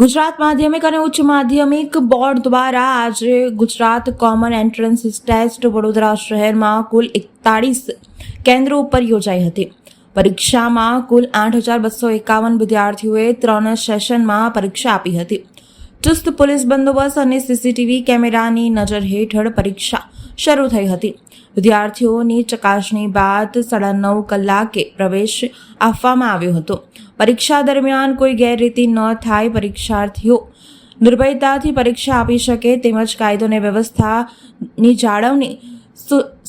ગુજરાત માધ્યમિક અને ઉચ્ચ માધ્યમિક બોર્ડ દ્વારા આજે Gujarat common entrance test Vadodara શહેરમાં કુલ એકતાળીસ કેન્દ્રો ઉપર યોજાઈ હતી. પરીક્ષામાં કુલ આઠ હજાર બસો એકાવન વિદ્યાર્થીઓએ ત્રણ સેશનમાં પરીક્ષા આપી હતી. ચુસ્ત પોલીસ બંદોબસ્ત અને સીસીટીવી કેમેરાની નજર હેઠળ પરીક્ષા શરૂ થઈ હતી. વિદ્યાર્થીઓની ચકાસણી બાદ સાડા નવ કલાકે પ્રવેશ આપવામાં આવ્યો હતો. પરીક્ષા દરમિયાન કોઈ ગેરરીતિ ન થાય, પરીક્ષાર્થીઓ નિર્ભયતાથી પરીક્ષા આપી શકે તેમજ કાયદો અને વ્યવસ્થાની જાળવણી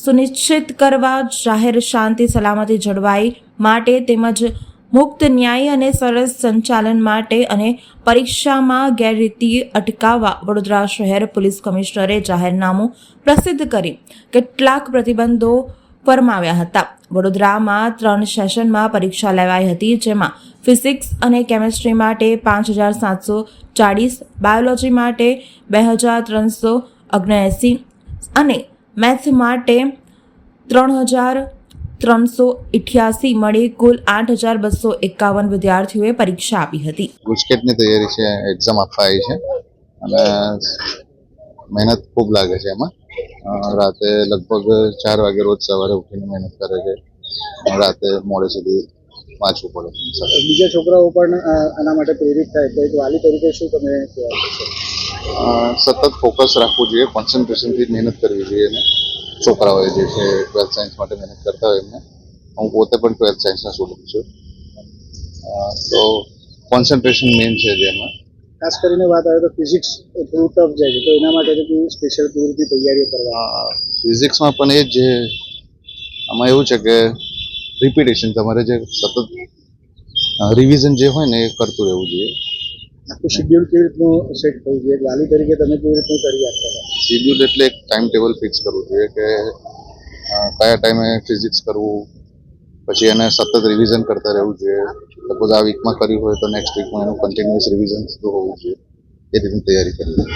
સુનિશ્ચિત કરવા જાહેર શાંતિ, સલામતી જળવાઈ માટે તેમજ મુક્ત ન્યાય અને સરસ સંચાલન માટે અને પરીક્ષામાં ગેરરીતિ અટકાવવા વડોદરા શહેર પોલીસ કમિશનરે જાહેરનામું પ્રસિદ્ધ કરી કેટલાક પ્રતિબંધો ફરમાવ્યા હતા. વડોદરામાં ત્રણ સેશનમાં પરીક્ષા લેવાઈ હતી, જેમાં ફિઝિક્સ અને કેમેસ્ટ્રી માટે પાંચ હજાર સાતસો ચાળીસ, બાયોલોજી માટે બે હજાર ત્રણસો અને મેથ્સ માટે ત્રણ હજાર ત્રણસો ઇઠ્યાસી મળી કુલ આઠ હજાર બસો એકાવન વિદ્યાર્થીઓએ પરીક્ષા આપી હતી. ગુજકેટની તૈયારી છે એક્ઝામ આપવા આવી છે. અને મહેનત ખૂબ લાગે છે એમાં. રાતે લગભગ ચાર વાગે રોજ સવારે ઉઠીને મહેનત કરે છે. રાતે મોડે સુધી વાંચવું પડે બીજા છોકરાઓ પણ આના માટે પ્રેરિત થાય. તો એક વાલી તરીકે શું તમે કહેવા સતત ફોકસ રાખવું જોઈએ કોન્સન્ટ્રેશનથી મહેનત કરવી જોઈએ અને છોકરાઓએ જે છે ટ્વેલ્થ સાયન્સ માટે મહેનત કરતા હોય એમને. હું પોતે પણ ટ્વેલ્થ સાયન્સના સ્ટુડન્ટ છું. તો કોન્સન્ટ્રેશન મેઇન છે જેમાં ખાસ કરીને વાત આવે તો ફિઝિક્સ થોડું ટફ જાય છે તો એના માટે કેવી સ્પેશિયલ કેવી રીતે તૈયારીઓ કરવા ફિઝિક્સમાં પણ એ જ જે આમાં એવું છે કે રિપીટેશન તમારે જે સતત રિવિઝન જે હોય ને એ કરતું રહેવું જોઈએ. આખું શેડ્યુલ કેવી રીતનું સેટ થવું જોઈએ? વાલી તરીકે તમે કેવી રીતનું કરી આપતા શેડ્યુલ એટલે એક ટાઈમ ટેબલ ફિક્સ કરવું જોઈએ કે કયા ટાઈમે ફિઝિક્સ કરવું, પછી એને સતત રિવિઝન કરતા રહેવું જોઈએ. સપોઝ આ વીકમાં કર્યું હોય તો નેક્સ્ટ વીકમાં એનું કન્ટિન્યુઅસ રિવિઝન હોવું જોઈએ. એ રીતની તૈયારી કરવી.